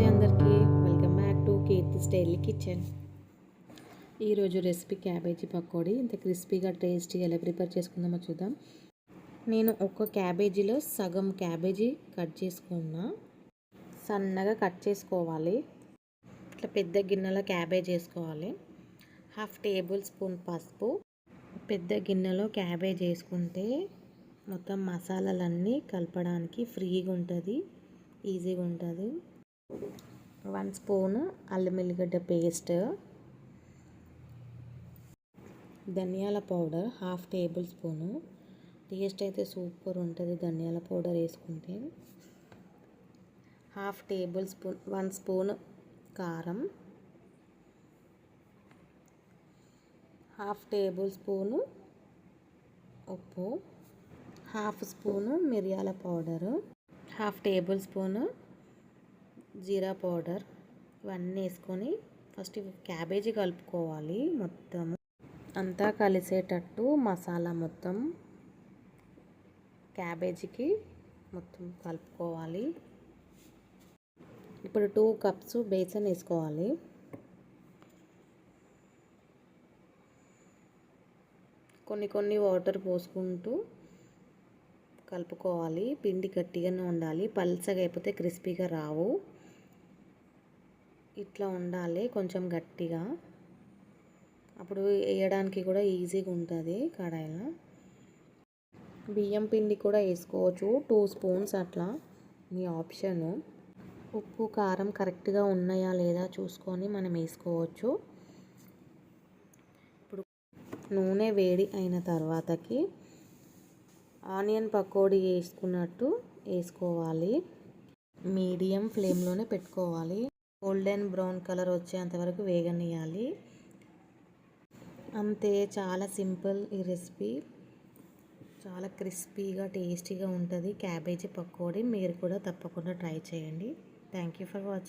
నమస్తే అందరికీ. Welcome back to Keerthi style kitchen. ఈరోజు రెసిపీ క్యాబేజీ పకోడీ. ఇంత క్రిస్పీగా టేస్టీ ఎలా ప్రిపేర్ చేసుకుందామో చూద్దాం. నేను ఒక క్యాబేజీలో సగం క్యాబేజీ కట్ చేసుకున్నా. సన్నగా కట్ చేసుకోవాలి. ఇట్లా పెద్ద గిన్నెలో క్యాబేజ్ వేసుకోవాలి. హాఫ్ టేబుల్ స్పూన్ పసుపు. పెద్ద గిన్నెలో క్యాబేజ్ వేసుకుంటే మొత్తం మసాలాలన్నీ కలపడానికి ఫ్రీగా ఉంటుంది. ఈజీగా ఉంటుంది. వన్ స్పూన్ అల్లం ఎల్లిగడ్డ పేస్ట్ ధనియాల powder half table spoon. Taste అయితే సూపర్ ఉంటుంది ధనియాల పౌడర్ వేసుకుంటే. Half table spoon one spoon కారం. హాఫ్ టేబుల్ స్పూను ఉప్పు. హాఫ్ స్పూను మిరియాల పౌడరు. హాఫ్ టేబుల్ స్పూను జీరా పౌడర్ ఇవన్నీ వేసుకొని ఫస్ట్ క్యాబేజీ కలుపుకోవాలి మొత్తం. అంతా కలిసేటట్టు మసాలా మొత్తం క్యాబేజీకి మొత్తం కలుపుకోవాలి. ఇప్పుడు టూ కప్స్ బేసన్ వేసుకోవాలి. కొన్ని కొన్ని వాటర్ పోసుకుంటూ కలుపుకోవాలి. పిండి గట్టిగానే ఉండాలి. పల్చగా అయిపోతే క్రిస్పీగా రావు. ఇట్లా ఉండాలి కొంచెం గట్టిగా. అప్పుడు వేయడానికి కూడా ఈజీగా ఉంటుంది కడాయిలో. బియ్యం పిండి కూడా వేసుకోవచ్చు. టూ స్పూన్స్ అట్లా మీ ఆప్షను. ఉప్పు కారం కరెక్ట్గా ఉన్నాయా లేదా చూసుకొని మనం వేసుకోవచ్చు. ఇప్పుడు నూనె వేడి అయిన తర్వాతకి ఆనియన్ పకోడీ వేసుకున్నట్టు వేసుకోవాలి. మీడియం ఫ్లేమ్లోనే పెట్టుకోవాలి. గోల్డెన్ బ్రౌన్ కలర్ వచ్చేంత వరకు వేగనియాలి అంతే చాలా సింపుల్ ఈ రెసిపీ. చాలా క్రిస్పీగా టేస్టీగా ఉంటుంది. క్యాబేజీ పకోడీ మీరు కూడా తప్పకుండా ట్రై చేయండి. Thank you for watching